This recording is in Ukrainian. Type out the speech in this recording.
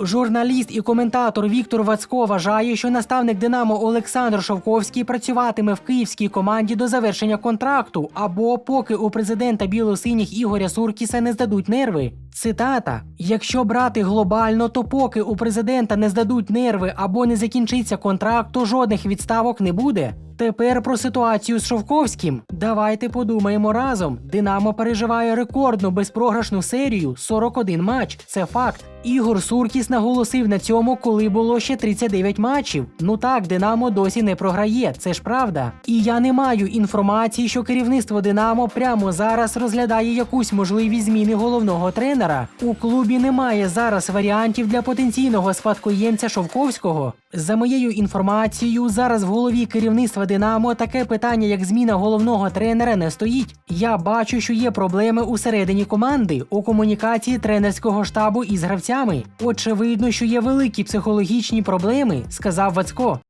Журналіст і коментатор Віктор Вацько вважає, що наставник Динамо Олександр Шовковський працюватиме в київській команді до завершення контракту, або поки у президента білосиніх Ігоря Суркіса не здадуть нерви. Цитата: якщо брати глобально, то поки у президента не здадуть нерви або не закінчиться контракт, то жодних відставок не буде. Тепер про ситуацію з Шовковським. Давайте подумаємо разом. Динамо переживає рекордну безпрограшну серію 41 матч. Це факт. Ігор Суркіс наголосив на цьому, коли було ще 39 матчів. Ну так, Динамо досі не програє, це ж правда. І я не маю інформації, що керівництво Динамо прямо зараз розглядає якусь можливість зміни головного тренера. У клубі немає зараз варіантів для потенційного спадкоємця Шовковського. За моєю інформацією, зараз в голові керівництва Динамо таке питання, як зміна головного тренера, не стоїть. Я бачу, що є проблеми усередині команди у комунікації тренерського штабу із гравцями. Очевидно, що є великі психологічні проблеми, сказав Вацько.